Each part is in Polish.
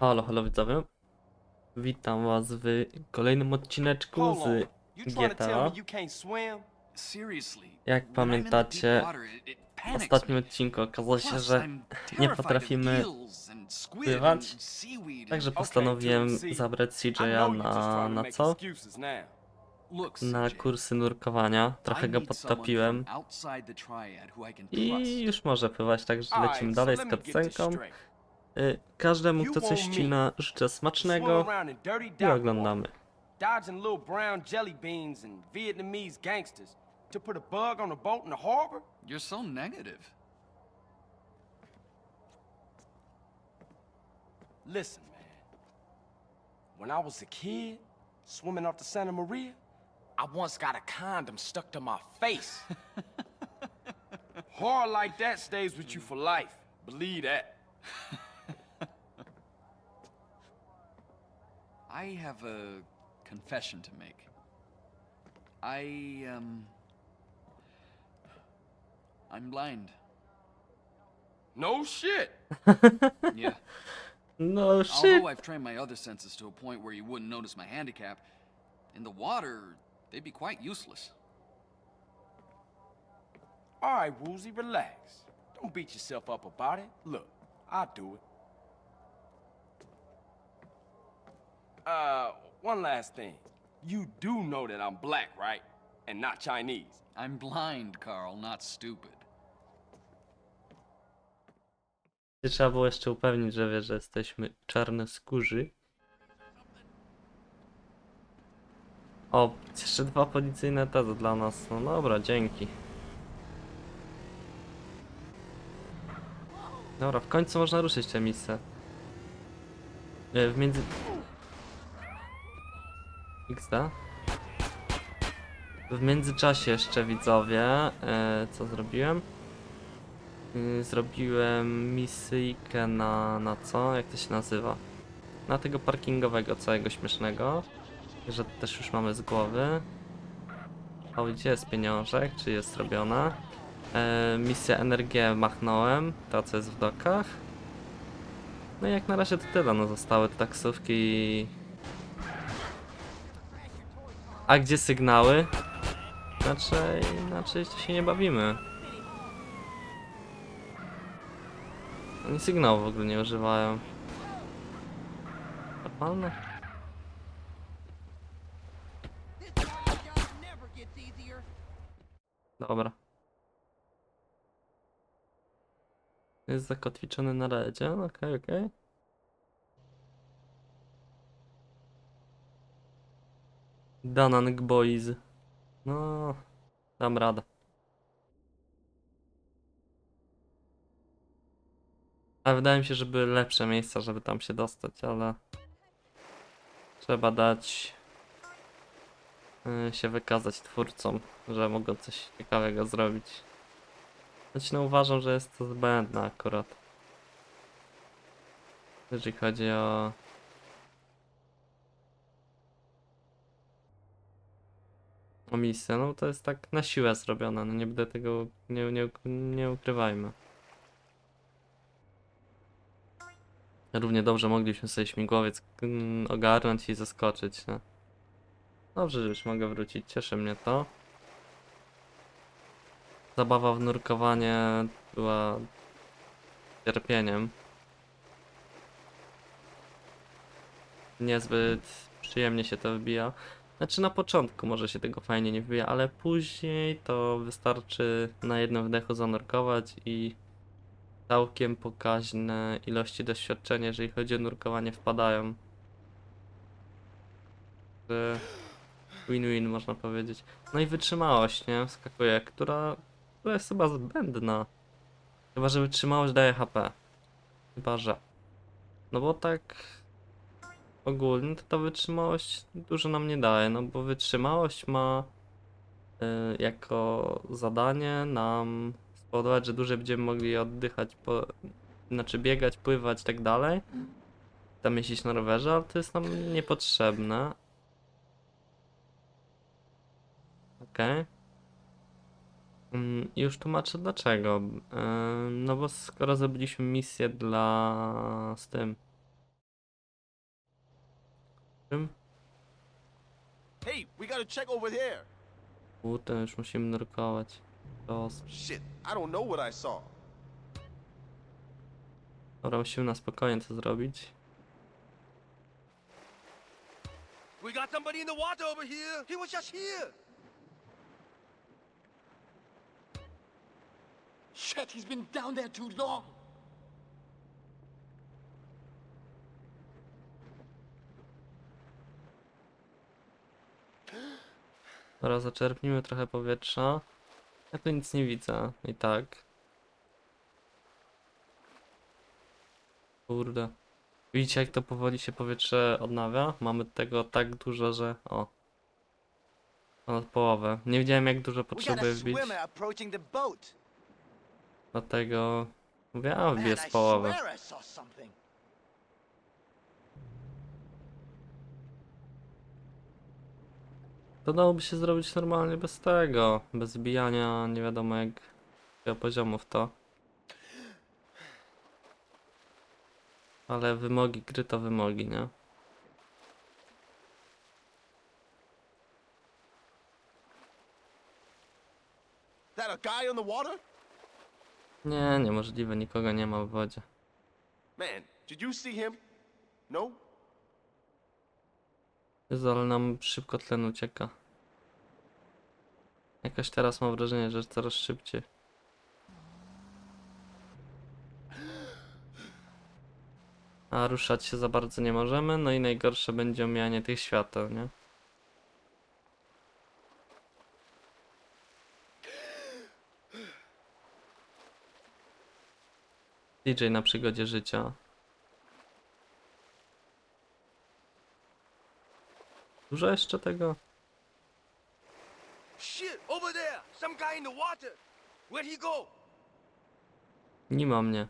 Halo, halo widzowie. Witam was w kolejnym odcineczku z GTA. Jak pamiętacie, W ostatnim odcinku okazało się, że nie potrafimy pływać, Także postanowiłem zabrać CJ'a na, na co? Na kursy nurkowania. Trochę go podtopiłem I już może pływać, także lecimy dalej z cutscenką. Y, Każdemu, kto coś ścina, życzę smacznego i oglądamy. dodging little brown jelly beans and Vietnamese gangsters to put a bug on a boat in the harbor? You're so negative. Listen, man. When I was a kid, swimming off the Santa Maria, I once got a condom stuck to my face. Horror like that stays with you for life. Believe that. I have a confession to make. I, um. I'm blind. No shit. Yeah. No shit! Although I've trained my other senses to a point where you wouldn't notice my handicap, in the water, they'd be quite useless. All right, Woozy, relax. Don't beat yourself up about it. Look, I'll do it. Uh, one last thing. You do know that I'm black, right? And not Chinese. I'm blind, Carl, not stupid. Trzeba było jeszcze upewnić, że wie, że jesteśmy czarnoskórzy. O, jeszcze dwa policyjne tezy dla nas. No dobra, dzięki. Dobra, w końcu można ruszyć tę misję. E, W między... XD? W międzyczasie jeszcze widzowie, e, co zrobiłem? Y, Zrobiłem misyjkę na, na co? Jak to się nazywa? Na tego parkingowego całego śmiesznego. Że też już mamy z głowy. O, gdzie jest pieniążek? Czy jest zrobiona? E, misję NRG machnąłem, ta co jest w dokach. No i jak na razie to tyle, no zostały te taksówki. A gdzie sygnały? Inaczej to się nie bawimy. Oni sygnału w ogóle nie używają. Normalne? Dobra. Jest zakotwiczony na redzie, okej, okej. Danang Boys. No, dam radę. A wydaje mi się, że były lepsze miejsca, żeby tam się dostać, ale trzeba dać y, się wykazać twórcom, że mogą coś ciekawego zrobić. Choć no uważam, że jest to zbędne akurat. Jeżeli chodzi o misję, no to jest tak na siłę zrobione, no nie będę tego, nie, nie, nie ukrywajmy. Równie dobrze mogliśmy sobie śmigłowiec mm, ogarnąć i zaskoczyć, no. Dobrze, że już mogę wrócić, cieszy mnie to. Zabawa w nurkowanie była cierpieniem. Niezbyt przyjemnie się to wybija. Znaczy na początku może się tego fajnie nie wybija, ale później to wystarczy na jednym wdechu zanurkować i całkiem pokaźne ilości doświadczenia, jeżeli chodzi o nurkowanie, wpadają. Win-win można powiedzieć. No i wytrzymałość, nie? Wskakuje, która, która jest chyba zbędna. Chyba, że wytrzymałość daje HP. Chyba, że. No bo tak ogólnie to ta wytrzymałość dużo nam nie daje, no bo wytrzymałość ma y, jako zadanie nam spowodować, że dłużej będziemy mogli oddychać, po, znaczy biegać, pływać i tak dalej. Tam jeździć na rowerze, ale to jest nam niepotrzebne. Okej. Mm, Już tłumaczę dlaczego. Ym, No bo skoro zrobiliśmy misję dla z tym Czym? Hey, we gotta check over there. Kurde, już musimy nurkować. Los. Shit, I don't know what I saw. Dobra, musimy na spokojnie to zrobić. We got somebody in the water over here. He was just here. Shit, he's been down there too long. Dobra, zaczerpnijmy trochę powietrza. Ja tu nic nie widzę. I tak. Kurde. Widzicie jak to powoli się powietrze odnawia? Mamy tego tak dużo, że... O. Ponad połowę. Nie wiedziałem jak dużo potrzebuję wbić. Dlatego... Mówię, a wbiję z połowy. swear I saw something. To dałoby się zrobić normalnie bez tego. Bez bijania nie wiadomo jak... jakiego poziomu w to. Ale wymogi gry to wymogi, nie? That a guy on the water? Nie, niemożliwe, nikogo nie ma w wodzie. Man, did you see him? No? Jezu, ale nam szybko tlen ucieka. Jakoś teraz mam wrażenie, że coraz szybciej. A ruszać się za bardzo nie możemy, no i najgorsze będzie omijanie tych świateł, nie? DJ na przygodzie życia. Dużo jeszcze tego? Shit, over there. Some guy in the water. Where'd he go? Nie ma mnie.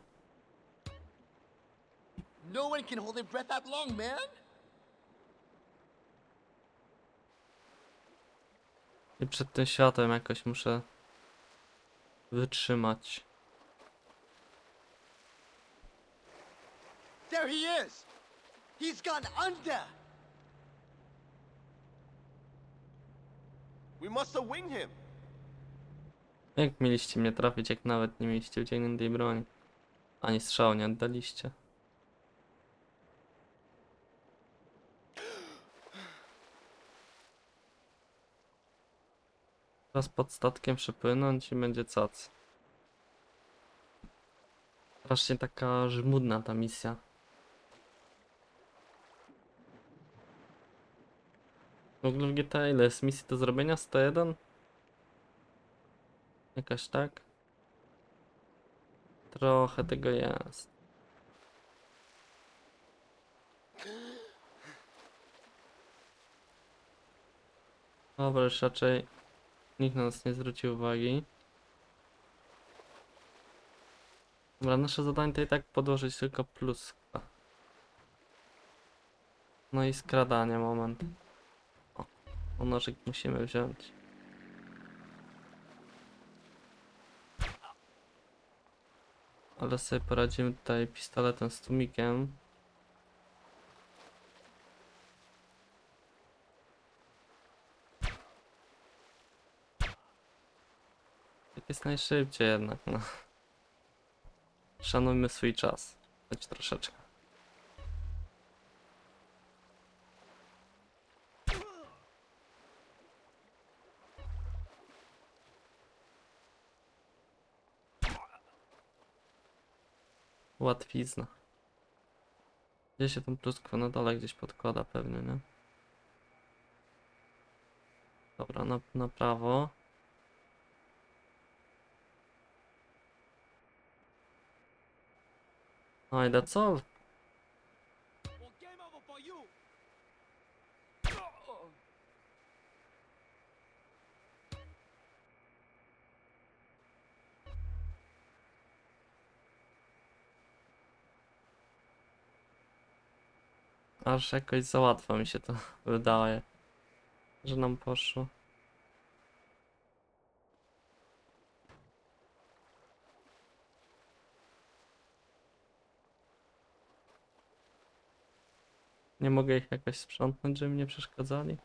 No one can hold their breath that long, man. I przed tym światłem jakoś muszę wytrzymać. There he is. He's gone under. We must him. Jak mieliście mnie trafić, jak nawet nie mieliście wyciągniętej broni? Ani strzału nie oddaliście. Teraz pod statkiem przepłynąć i będzie cac. Strasznie taka żmudna ta misja. W ogóle w GTA ile jest misji do zrobienia? 101? Jakaś tak? Trochę tego jest. Dobra, już raczej nikt na nas nie zwrócił uwagi. Dobra, nasze zadanie to i tak podłożyć tylko plus. chyba. No i skradanie, moment. O, nożyk musimy wziąć. Ale sobie poradzimy tutaj pistoletem z tłumikiem. Tak jest najszybciej jednak, no. Szanujmy swój czas. Choć troszeczkę. Łatwizna. Gdzie się tą pluskwę na dole gdzieś podkłada pewnie, nie? Dobra, na, na prawo. No i that's all. Well, game over for you. Aż jakoś za łatwo mi się to wydaje, że nam poszło. Nie mogę ich jakoś sprzątnąć, żeby nie przeszkadzali?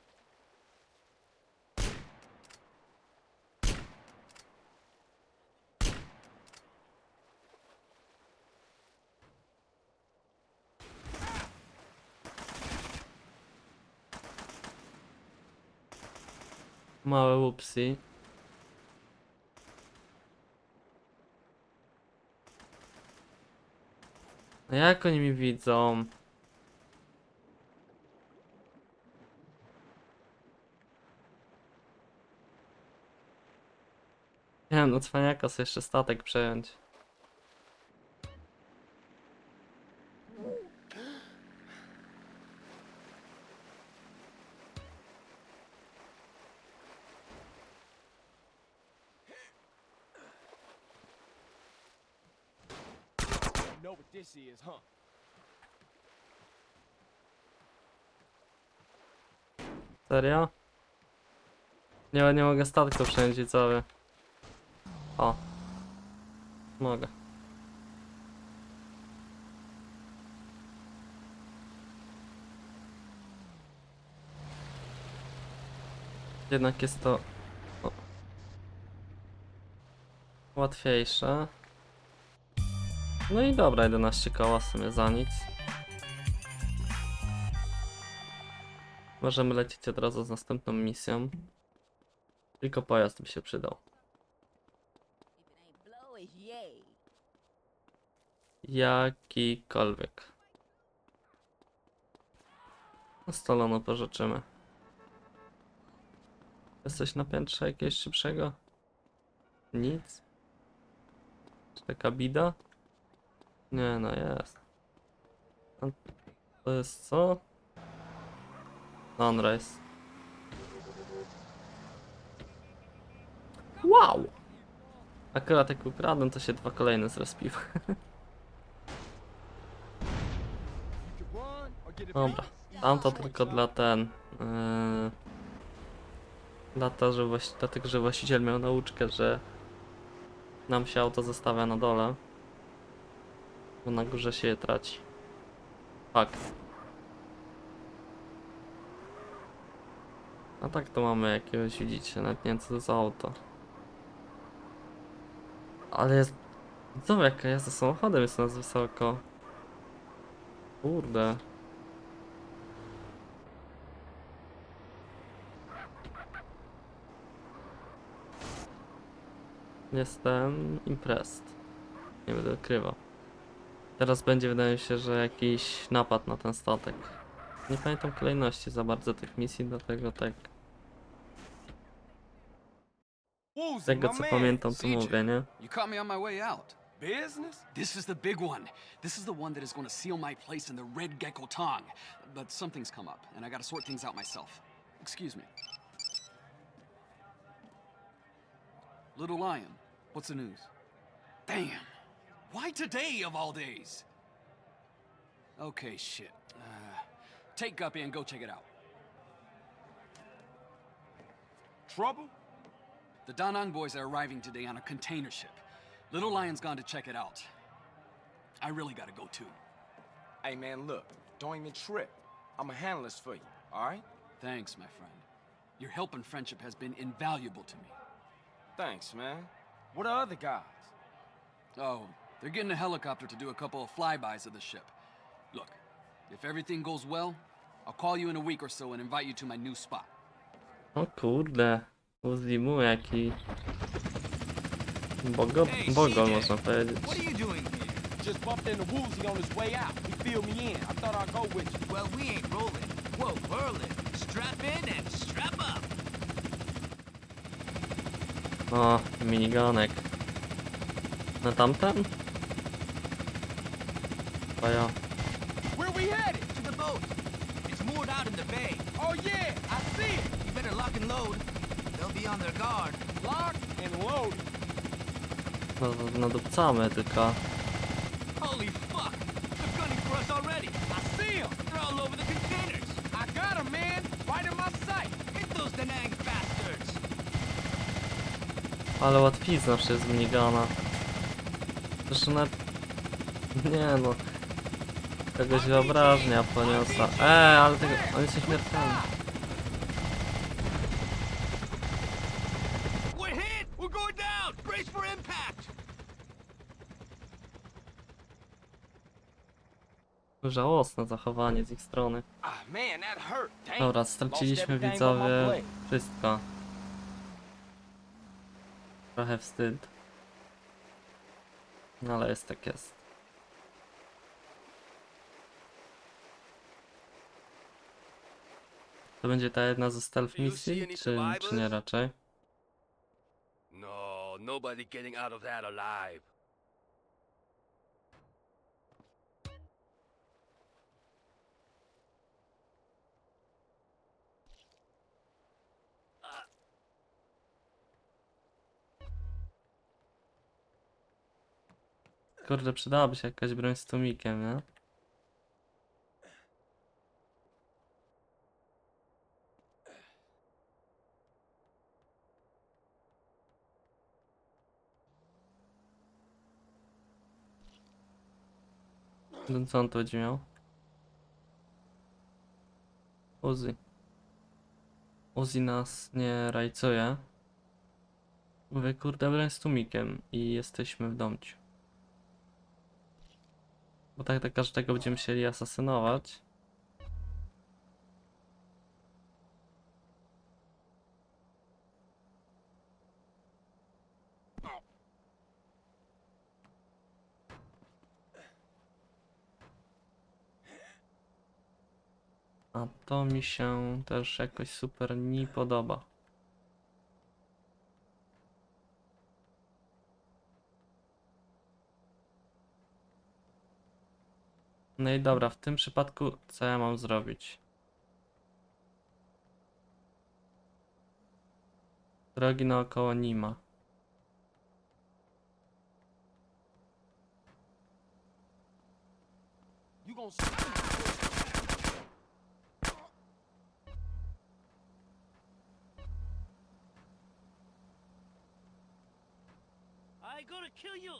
Małe łupsi. No jak oni mi widzą? Nie wiem, no cwaniaka sobie jeszcze statek przejąć. Know what this is, huh? Serio? Nie, nie mogę statku przejąć widzowie. O. Mogę. Jednak jest to o, łatwiejsze. No i dobra, 11 koła w sumie za nic. Możemy lecieć od razu z następną misją. Tylko pojazd by się przydał. Jakikolwiek. No stolono pożyczymy. Jesteś na piętrze jakiegoś szybszego? Nic? Czy taka bida? Nie no jest. To jest co? Sunrise. Wow! Akurat jak ukradłem, to się dwa kolejne zrespiły. Dobra, tamto tylko dla ten. Yy, dla, to, że właści- dlatego, że właściciel miał nauczkę, że nam się auto zostawia na dole. Bo na górze się je traci. Fakt. A tak to mamy jakiegoś, widzicie, nawet nie co to za auto. Ale jest... Co jaka jazda samochodem jest nas wysoko. Kurde. Jestem impressed. Nie będę ukrywał. Teraz będzie, wydaje się, że jakiś napad na ten statek. Nie pamiętam kolejności za bardzo tych misji, dlatego tak. Woozy, Tego co pamiętam, to mówię, nie? You caught me on my way out. Business? This is the big one. This is the one that is going to seal my place in the Red Gecko Tong. But something's come up, and I gotta sort things out myself. Excuse me. Little Lion, what's the news? Damn. Why today of all days? Okay, shit. Uh, take Guppy and go check it out. Trouble? The Da Nang boys are arriving today on a container ship. Little Lion's gone to check it out. I really gotta go too. Hey, man, look. Don't even trip. I'ma handle this for you, all right? Thanks, my friend. Your help and friendship has been invaluable to me. Thanks, man. What are other guys? Oh, they're getting a helicopter to do a couple of flybys of the ship. Look, if everything goes well, I'll call you in a week or so and invite you to my new spot. O kurde. Uzimu jaki. Bogo, bogo można powiedzieć. What are you doing here? Just bumped into Woozy on his way out. He filled me in. I thought I'd go with you. Well, we ain't rolling. Whoa, whirling. Strap in and strap up. O, miniganek. Na tamten? A ja. Where we headed? To the boat. It's moored out in the bay. Oh, yeah, I see it. You better lock and load. They'll be on their guard. Locked and loaded. No, nadupcamy tylko. Holy fuck! They're gunning for us already. I see him. They're all over the containers. I got him, man. Right in my sight. Hit those bastards. Ale łatwizna przez minigana. Zresztą nawet... Nie no. Kogoś wyobraźnia poniosła. Eee, ale tego, on jest impact! Żałosne zachowanie z ich strony. Ah. Dobra, straciliśmy widzowie wszystko. Trochę wstyd. No ale jest tak jest. To będzie ta jedna ze stealth misji, czy, czy nie raczej? No, nobody getting out of that alive. Kurde, przydałaby się jakaś broń z tłumikiem, nie? No co on tu będzie miał? Uzi. Uzi nas nie rajcuje. Mówię, kurde, broń z tłumikiem i jesteśmy w domciu. Bo tak do każdego będziemy musieli asasynować. A to mi się też jakoś super nie podoba. No i dobra, w tym przypadku co ja mam zrobić? Drogi naokoło nie ma. You kill you!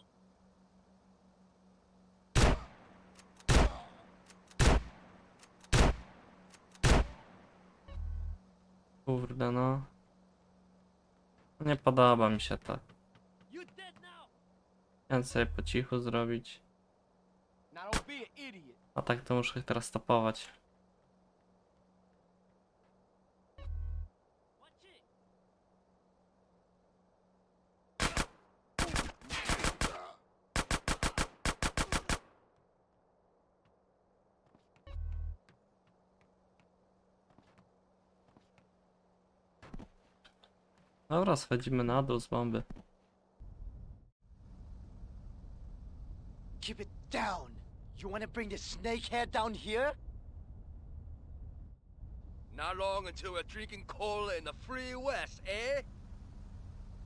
Kurde no. Nie podoba mi się to. You dead now! Chciałem sobie po cichu zrobić. Now don't be an idiot. A tak to muszę ich teraz stopować. Watch it! Dobra, schodzimy na dół z bomby. Keep it down. You want to bring the snakehead down here? Not long until we're drinking cola in the free west, eh?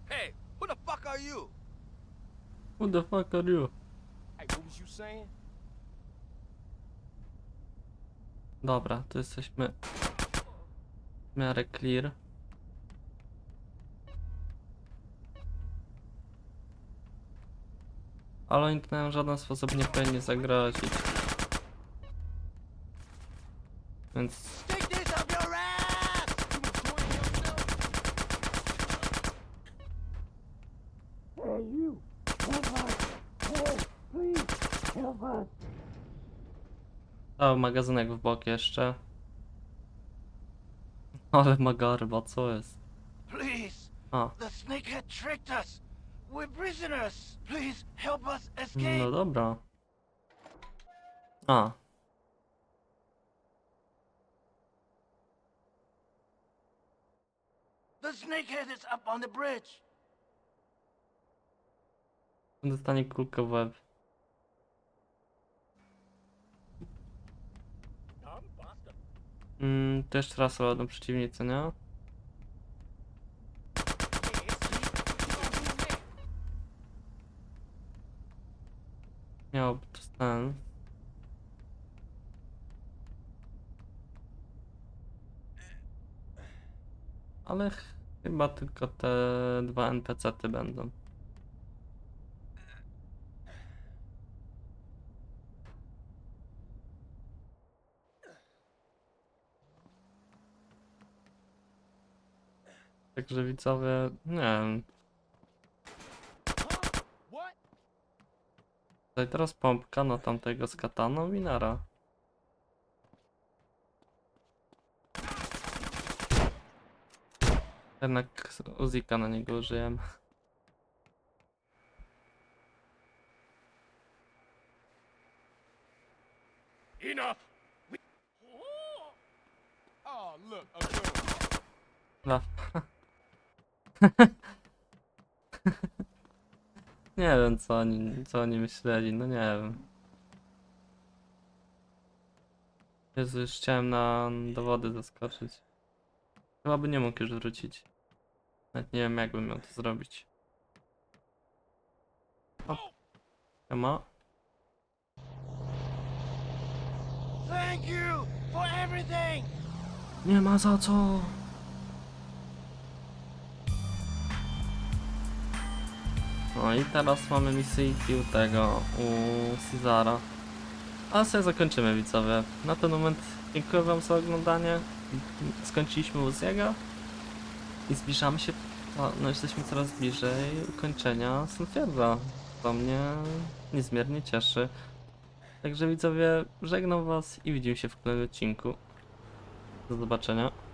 Hey, who the fuck are you? Who the fuck are you? Hey, what was you saying? Dobra, tu jesteśmy w miarę clear. Ale oni nam w żaden sposób nie powinni zagrozić. Więc cały magazynek w bok jeszcze. Ale ma garba, co jest? Please! The snakehead tricked us! We're prisoners! Please help us escape! no dobra. A, The snakehead is up on the bridge! dostanie kulkę w łeb. Mm, to jeszcze raz ładną przeciwnicę, nie? ale chyba tylko te dwa NPC-ty będą. Także widzowie, nie wiem. Tutaj teraz pompka na tamtego z kataną i nara. Jednak Uzika na niego użyłem. No. nie wiem co oni, co oni myśleli, no nie wiem. Jezu, już chciałem na dowody zaskoczyć. Chyba by nie mógł już wrócić. Nawet nie wiem jakbym miał to zrobić. O. Siema. Thank you for everything! Nie ma za co. No i teraz mamy misyjki u tego, u Cezara. A sobie zakończymy widzowie. Na ten moment dziękuję wam za oglądanie. Skończyliśmy Uziego. I zbliżamy się, no, no jesteśmy coraz bliżej ukończenia Sunfierda. To mnie niezmiernie cieszy. Także widzowie, żegnam was i widzimy się w kolejnym odcinku. Do zobaczenia.